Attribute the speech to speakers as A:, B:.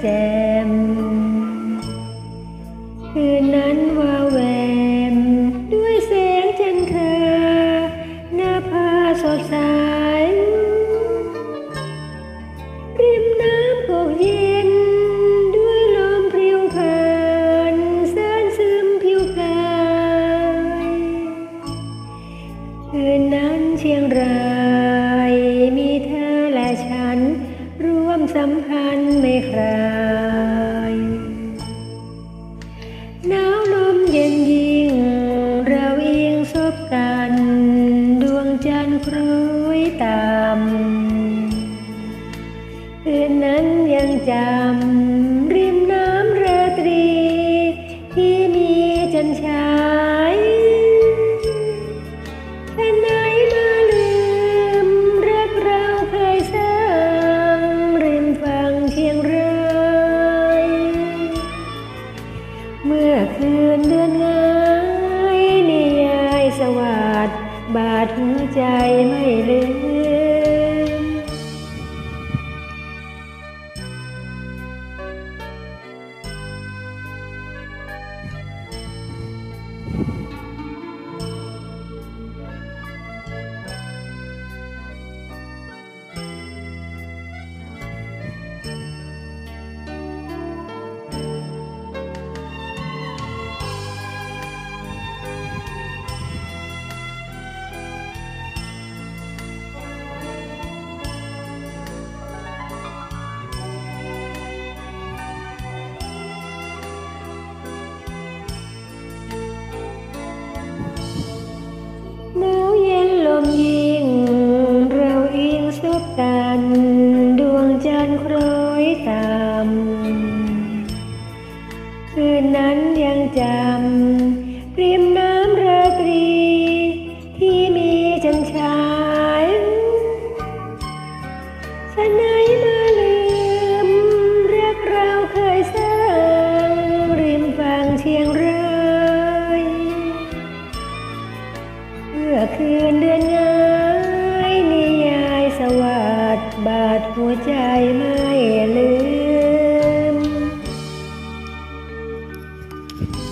A: day. สัมพันธ์ไม่คลายหนาวลมเย็นยิ่ง เราเอียงซบกัน ดวงจันทร์คล้ยต่ำคืนนั้นยังจำริมน้ำราตรี ที่มีจันทราาด บาดหัวใจไม่ลืม คืนนั้นยังจำริมน้ำราตรี ที่มีจันทร์ฉายฉะไหนมาลืมรักเราเคยสร้างริมฝั่งเชียงรายเมื่อคืนเดือนง่ายนิยายสวัสดบาดหัวใจไม่ลืม Thank you.